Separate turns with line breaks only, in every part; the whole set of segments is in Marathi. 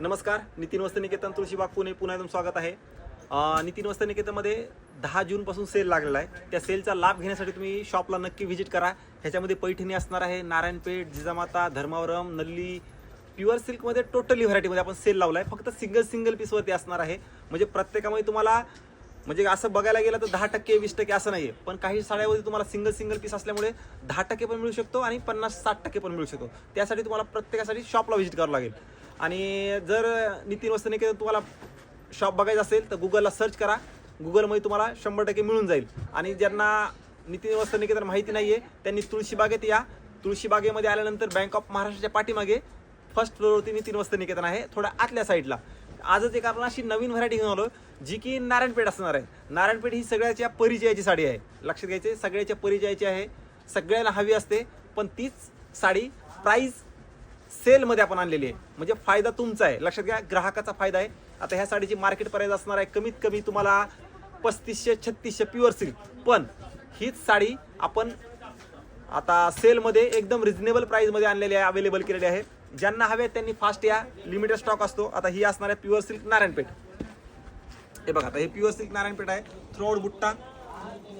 नमस्कार नितीन वस्त्रनिकेतन तुळशीबाग पुणे पुन्हा एकदम स्वागत आहे. नितीन नितीन वस्त्रनिकेतनमध्ये दहा जूनपासून सेल लागलेला आहे. त्या सेलचा लाभ घेण्यासाठी तुम्ही शॉपला नक्की व्हिजिट करा. ह्याच्यामध्ये पैठणी असणार आहे नारायणपेठ जिजामाता धर्मावरम नल्ली प्युअर सिल्कमध्ये टोटली व्हरायटीमध्ये आपण सेल लावला आहे फक्त सिंगल सिंगल पीसवरती असणार आहे. म्हणजे प्रत्येकामध्ये तुम्हाला म्हणजे असं बघायला गेलं तर दहा टक्के वीस टक्के असं नाही आहे पण काही साड्यामध्ये तुम्हाला सिंगल सिंगल पीस असल्यामुळे दहा टक्के पण मिळू शकतो आणि पन्नास साठ टक्के पण मिळू शकतो. त्यासाठी तुम्हाला प्रत्येकासाठी शॉपला व्हिजिट करावं लागेल. आणि जर नितीन वस्तनिकेतन तुम्हाला शॉप बघायचं असेल तर गुगलला सर्च करा. गुगलमध्ये तुम्हाला शंभर टक्के मिळून जाईल. आणि ज्यांना नितीन वस्तनिकेतन माहिती नाही आहे त्यांनी तुळशीबागेत या. तुळशीबागेमध्ये आल्यानंतर बँक ऑफ महाराष्ट्राच्या पाठीमागे फर्स्ट फ्लोअरवरती नितीन वस्तनिकेतन आहे थोड्या आतल्या साईडला आजच एक आपण अशी नवीन व्हरायटी घेऊन आलो जी की नारायणपेठ असणार आहे. नारायणपेठ ही सगळ्याच्या परिचयाची साडी आहे. लक्षात घ्यायचे सगळ्याच्या परिचयाची आहे. सगळ्याला हवी असते पण तीच साडी प्राईस सेलमध्ये आपण आणलेली आहे. म्हणजे फायदा तुमचा आहे. लक्षात घ्या ग्राहकाचा फायदा आहे. आता ह्या साडीची मार्केट प्राईज असणार आहे कमीत कमी तुम्हाला पस्तीसशे छत्तीसशे प्युअर सिल्क पण हीच साडी आपण आता सेलमध्ये एकदम रिझनेबल प्राईजमध्ये आणलेली आहे अवेलेबल केलेली आहे. ज्यांना हवे आहेत त्यांनी फास्ट या. लिमिटेड स्टॉक असतो. आता ही असणार आहे प्युअर सिल्क नारायणपेठ. हे बघा आता हे प्युअर सिल्क नारायणपेठ आहे. थ्रोड बुट्टा.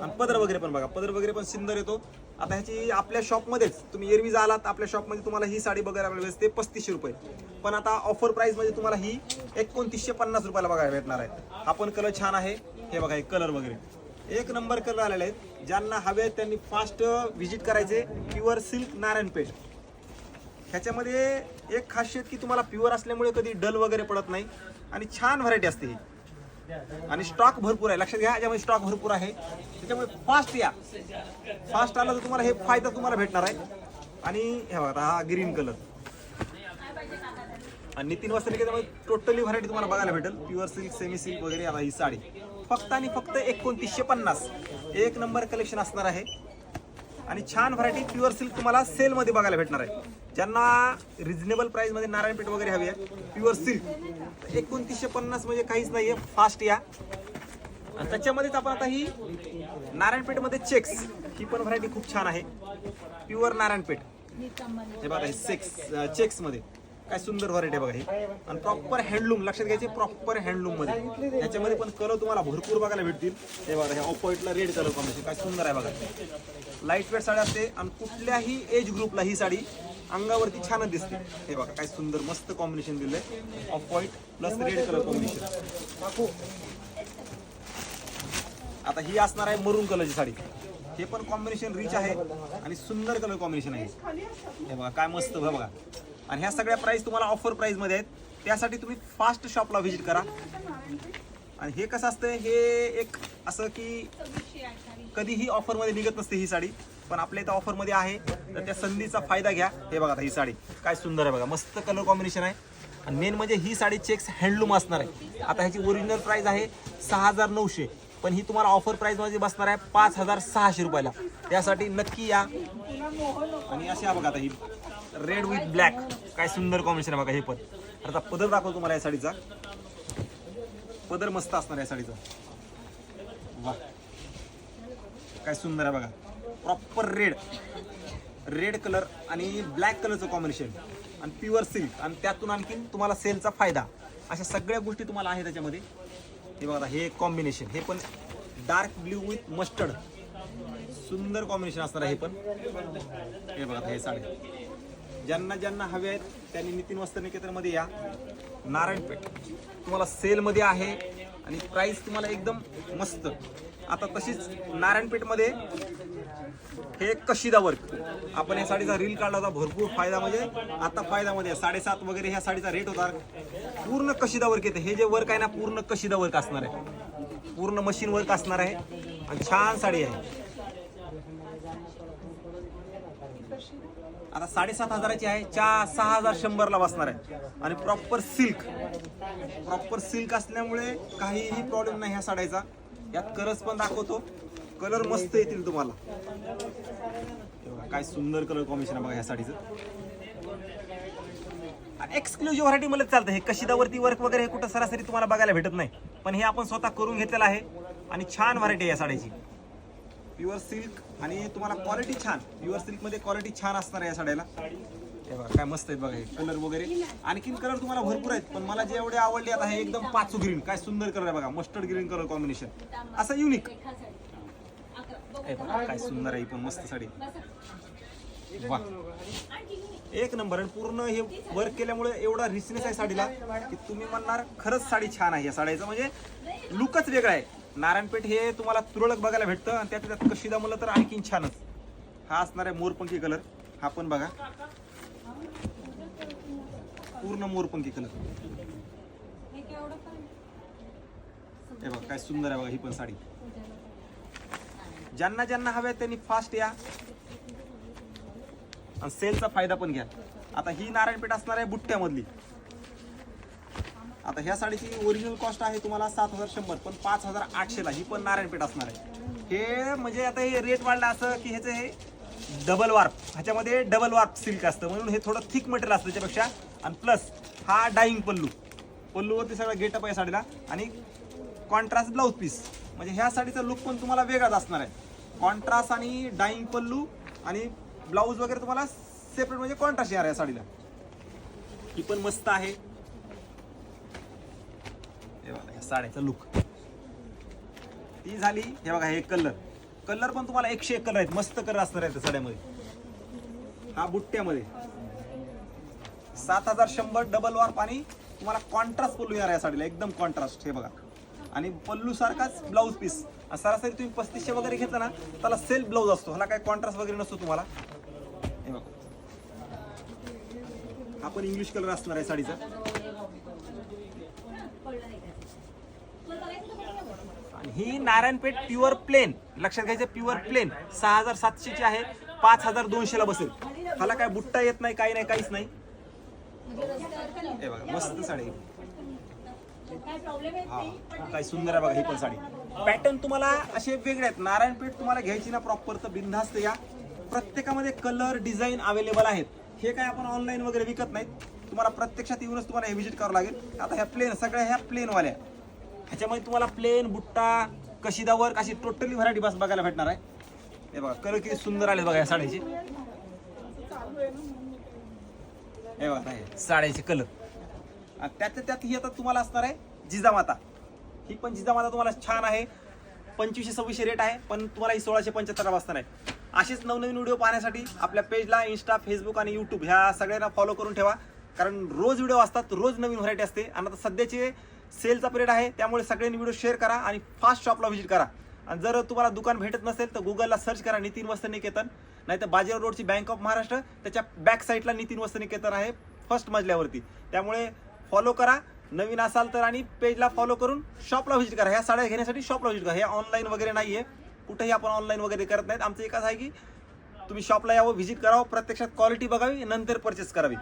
आणि पदर वगैरे पण बघा. पदर वगैरे पण सुंदर येतो. आता ह्याची आपल्या शॉपमध्येच तुम्ही एरवी आलात आपल्या शॉपमध्ये तुम्हाला ही साडी बघायला मिळते पस्तीसशे रुपये. पण आता ऑफर प्राईसमध्ये तुम्हाला ही एकोणतीसशे पन्नास रुपयाला बघायला भेटणार आहे. आपण कलर छान आहे. हे बघा कलर वगैरे. एक नंबर कलर आलेले आहेत ज्यांना हवे आहेत त्यांनी फास्ट व्हिजिट करायचे. प्युअर सिल्क नारायणपेठ ह्याच्यामध्ये एक खासियत की तुम्हाला प्युअर असल्यामुळे कधी डल वगैरे पडत नाही. आणि छान व्हरायटी असते ही. आणि स्टॉक भरपूर आहे. लक्षात घ्या याच्यामध्ये स्टॉक भरपूर आहे त्याच्यामुळे फास्ट या. फास्ट आलं तर तुम्हाला हे फायदा तुम्हाला भेटणार आहे. आणि हे बघा हा ग्रीन कलर आणि नितीन वस्त्रनिकेतमध्ये टोटली व्हरायटी तुम्हाला बघायला भेटेल. प्युअर सिल्क सेमी सिल्क वगैरे आता ही साडी. फक्त आणि फक्त एकोणतीसशे पन्नास. एक नंबर कलेक्शन असणार आहे. आणि छान व्हरायटी प्युअर सिल्क तुम्हाला सेलमध्ये बघायला भेटणार आहे. ज्यांना रिझनेबल प्राईसमध्ये नारायणपेठ वगैरे हवी आहे प्युअर सिल्क एकोणतीसशे पन्नास म्हणजे काहीच नाही आहे फास्ट या. आणि त्याच्यामध्येच आपण आता ही नारायणपेठमध्ये चेक्स ही पण व्हरायटी खूप छान आहे. प्युअर नारायणपेठ हे बघा हे सेक्स चेक्समध्ये काय सुंदर व्हरायटी बघा ही. आणि प्रॉपर हँडलूम लक्षात घ्यायचे प्रॉपर हँडलूममध्ये याच्यामध्ये पण कलर तुम्हाला भरपूर बघायला भेटतील. हे बघा हे ऑफ व्हाईटला रेड कलर कॉम्बिनेशन काय सुंदर आहे बघा. लाइट वेट साडी असते आणि कुठल्याही एज ग्रुपला ही साडी अंगावरती छानच दिसते. हे बघा काय सुंदर मस्त कॉम्बिनेशन दिलंय. Off white plus red colour combination आता ही असणार आहे मरून कलरची साडी. हे पण कॉम्बिनेशन रिच आहे आणि सुंदर कलर कॉम्बिनेशन आहे. हे बघा काय मस्त बघा. आणि ह्या सगळ्या प्राइस तुम्हाला ऑफर प्राइसमध्ये आहेत. त्यासाठी तुम्ही फास्ट शॉपला व्हिजिट करा. आणि हे कसं असतं हे एक असं की कधीही ऑफरमध्ये निघत नसते ही साडी. पण आपल्या इथं ऑफरमध्ये आहे तर त्या संधीचा फायदा घ्या. हे बघा आता ही साडी. काय सुंदर आहे बघा मस्त कलर कॉम्बिनेशन आहे. आणि मेन म्हणजे ही साडी चेक्स हँडलूम असणार आहे. आता ह्याची ओरिजिनल प्राईस आहे सहा हजार नऊशे. पण ही तुम्हाला ऑफर प्राईजमध्ये बसणार आहे पाच हजार सहाशे रुपयाला. त्यासाठी नक्की या. आणि अशी बघा आता ही रेड विथ ब्लॅक काय सुंदर कॉम्बिनेशन आहे बघा हे पण. आता पदर दाखवतो तुम्हाला या साडीचा. पदर मस्त असणार आहे या साडीचा. वा. काय सुंदर आहे बघा. प्रॉपर रेड रेड कलर आणि ब्लॅक कलरचं कॉम्बिनेशन आणि प्युअर सिल्क आणि त्यातून आणखीन तुम्हाला सेलचा फायदा. अशा सगळ्या गोष्टी तुम्हाला आहे त्याच्यामध्ये. हे बघा हे कॉम्बिनेशन हे पण डार्क ब्ल्यू विथ मस्टर्ड सुंदर कॉम्बिनेशन असणार आहे हे पण. हे बघा हे साडे. ज्यांना ज्यांना हवे आहेत त्यांनी नितीन वस्त्र निकेतनमध्ये या. नारायणपेठ. तुम्हाला सेलमध्ये आहे आणि प्राईस तुम्हाला एकदम मस्त. आता तशीच नारायणपेठमध्ये हे कशीदा वर्क आपण या साडीचा रील काढला होता भरपूर फायदा म्हणजे आता फायदामध्ये साडेसात वगैरे ह्या साडीचा रेट होता. पूर्ण कशीदा वर्क येते. हे जे वर्क आहे ना पूर्ण कशीदा वर्क असणार आहे. पूर्ण मशीन वर्क असणार आहे. आणि छान साडी आहे. आता साडेसात हजाराची आहे. चा सहा हजार शंभरला बसणार आहे. आणि प्रॉपर सिल्क प्रॉपर सिल्क असल्यामुळे काहीही प्रॉब्लेम नाही ह्या साड्याचा. यात करस पण दाखवतो. कलर मस्त येतील तुम्हाला. काय सुंदर कलर कॉम्बिनेशन आहे बघा ह्या साडीचं. एक्सक्लुझिव्ह व्हरायटी मला चालतं. हे कशिदावरती वर्क वगैरे हे कुठं सरासरी तुम्हाला बघायला भेटत नाही. पण हे आपण स्वतः करून घेतलेलं आहे. आणि छान व्हरायटी आहे या साडीची. प्युअर सिल्क आणि तुम्हाला क्वालिटी छान. प्युअर सिल्कमध्ये क्वालिटी छान असणार आहे या साड्याला. हे बघा काय मस्त आहेत बघा हे कलर वगैरे. आणखीन कलर तुम्हाला भरपूर आहेत पण मला जे एवढे आवडले आता हे एकदम पाचू ग्रीन काय सुंदर कलर आहे बघा मस्टर्ड ग्रीन कलर कॉम्बिनेशन असं युनिक हे बघा काय सुंदर आहे पण मस्त साडी. वा एक नंबर आणि पूर्ण हे वर्क केल्यामुळे एवढा रिचनेस आहे साडीला की तुम्ही म्हणणार खरंच साडी छान आहे या साड्याचा. म्हणजे लुकच वेगळा आहे. नारायणपेठ हे तुम्हाला तुरळक बघायला भेटतं आणि त्यात त्यात कशीदा म्हणलं तर आणखीन छानच. हा असणार आहे मोरपंखी कलर हा पण बघा. पूर्ण मोरपंखी कलर हे बघा काय सुंदर आहे बघा ही पण साडी. ज्यांना ज्यांना हव्या त्यांनी फास्ट या. आणि सेलचा फायदा पण घ्या. आता ही नारायणपेठ असणार आहे बुट्ट्यामधली. आता ह्या साडीची ओरिजिनल कॉस्ट आहे तुम्हाला सात हजार शंभर पण पाच हजार आठशेला ही पण नारायणपेठ असणार आहे. हे म्हणजे आता हे रेट वाढलं असं की ह्याचं हे डबल वार्प ह्याच्यामध्ये डबल वार्प सिल्क असतं. म्हणून हे थोडं थिक मटेरियल असतं त्याच्यापेक्षा. आणि प्लस हा डाईंग पल्लू. पल्लूवरती सगळा गेटअप आहे साडीला. आणि कॉन्ट्रास्ट ब्लाऊज पीस म्हणजे ह्या साडीचा लुक पण तुम्हाला वेगळाच असणार आहे. कॉन्ट्रास्ट आणि डाईंग पल्लू आणि ब्लाऊज वगैरे तुम्हाला सेपरेट म्हणजे कॉन्ट्रास्ट येणार आहे साडीला. ही पण मस्त आहे. हे बघा या साड्याचा लुक ती झाली हे बघा हे कलर कलर पण तुम्हाला एकशे एक कलर आहेत. मस्त कलर असणार आहेत साड्यामध्ये. हा बुट्ट्यामध्ये. सात हजार शंभर डबल वार पाणी तुम्हाला कॉन्ट्रास्ट पल्लू येणार आहे या साडीला. एकदम कॉन्ट्रास्ट हे बघा. आणि पल्लू सारखाच ब्लाऊज पीस सरासरी तुम्ही पस्तीसशे वगैरे घेतला ना त्याला सेल्फ ब्लाऊज असतो. ह्याला काय कॉन्ट्रास्ट वगैरे नसतो तुम्हाला. हे बघा. हा पण इंग्लिश कलर असणार आहे साडीचा. आणि ही नारायणपेठ प्युअर प्लेन. लक्षात घ्यायचं प्युअर प्लेन. सहा हजार सातशेची आहे पाच हजार दोनशेला बसेल. ह्याला काय बुट्टा येत नाही काही नाही काहीच नाही. हे बघा मस्त साडी. हा काय सुंदर आहे बघा ही पण साडी. पॅटर्न तुम्हाला असे वेगळे आहेत. नारायणपेठ तुम्हाला घ्यायची ना प्रॉपर तर बिनधास्त या. प्रत्येकामध्ये कलर डिझाईन अवेलेबल आहेत. हे काय आपण ऑनलाईन वगैरे विकत नाहीत. तुम्हाला प्रत्यक्षात येऊनच तुम्हाला हे व्हिजिट करावं लागेल. आता ह्या प्लेन सगळ्या ह्या प्लेनवाल्या ह्याच्यामध्ये तुम्हाला प्लेन बुट्टा कशिदा वर्क अशी टोटली व्हरायटी बस बघायला भेटणार आहे. हे बघा कलर किती सुंदर आले बघा या साड्याचे. हे बघा साड्याचे कलर आणि त्यात ही आता तुम्हाला असणार आहे जिजामाता. ही पण जिजामाता तुम्हाला छान आहे. पंचवीसशे सव्वीसशे रेट आहे पण तुम्हाला ही सोळाशे पंच्याहत्तर बसणार आहे अशीच नवनवीन व्हिडिओ पाहण्यासाठी आपल्या पेजला इन्स्टा फेसबुक आणि यूट्यूब ह्या सगळ्यांना फॉलो करून ठेवा. कारण रोज व्हिडिओ असतात रोज नवीन व्हरायटी असते. आणि आता सध्याचे सेलचा पिरियड आहे त्यामुळे सगळ्यांनी व्हिडिओ शेअर करा आणि फास्ट शॉपला व्हिजिट करा. आणि जर तुम्हाला दुकान भेटत नसेल तर गुगलला सर्च करा नितीन वस्त्र निकेतन नाही तर बाजीराव रोडची बँक ऑफ महाराष्ट्र त्याच्या बॅक साईडला नितीन वस्त्र निकेतन आहे फर्स्ट मजल्यावरती. त्यामुळे फॉलो करा. नवीन असाल तर आणि पेजला फॉलो करून शॉपला व्हिजिट करा. ह्या साड्या घेण्यासाठी शॉपला व्हिजिट करा. हे ऑनलाईन वगैरे नाही आहे कुठेही आपण ऑनलाईन वगैरे करत नाहीत. आमचं एकच आहे की तुम्ही शॉपला यावं व्हिजिट करावं प्रत्यक्षात क्वालिटी बघावी नंतर परचेस करावी.